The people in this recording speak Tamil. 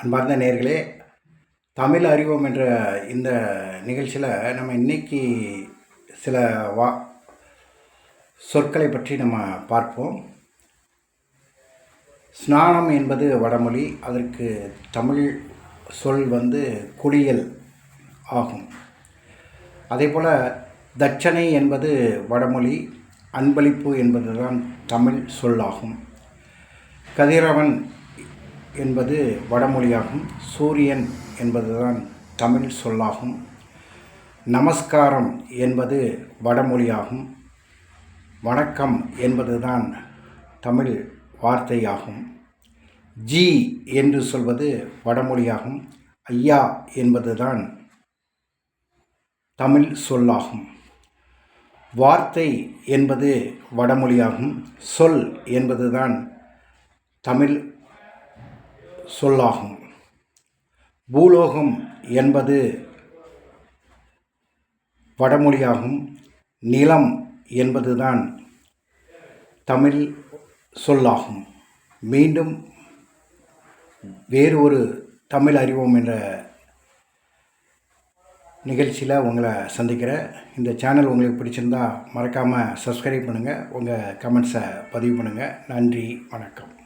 அன்பார்ந்த நேர்களே தமிழ் அறிவோம் என்ற இந்த நிகழ்ச்சியில் நம்ம இன்னைக்கு சில வா சொற்களை பற்றி நம்ம பார்ப்போம். ஸ்நானம் என்பது வடமொழி அதற்கு தமிழ் சொல் வந்து குளியல் ஆகும். அதே போல் தட்சணை என்பது வடமொழி அன்பளிப்பு என்பதுதான் தமிழ் சொல்லாகும். கதிரவன் என்பது வடமொழியாகும். சூரியன் என்பதுதான் தமிழ் சொல்லாகும். நமஸ்காரம் என்பது வடமொழியாகும். வணக்கம் என்பதுதான் தமிழ் வார்த்தையாகும். ஜி என்று சொல்வது வடமொழியாகும். ஐயா என்பதுதான் தமிழ் சொல்லாகும். வார்த்தை என்பது வடமொழியாகும். சொல் என்பதுதான் தமிழ் சொல்லாகும். பூலோகம் என்பது வடமொழியாகும். நிலம் என்பதுதான் தமிழ் சொல்லாகும். மீண்டும் வேறு ஒரு தமிழ் அறிவோம் என்ற நிகழ்ச்சியில் உங்களை சந்திக்கிறேன். இந்த சேனல் உங்களுக்கு பிடிச்சிருந்தா மறக்காமல் சப்ஸ்கிரைப் பண்ணுங்கள் உங்கள் கமெண்ட்ஸை பதிவு பண்ணுங்கள் நன்றி வணக்கம்.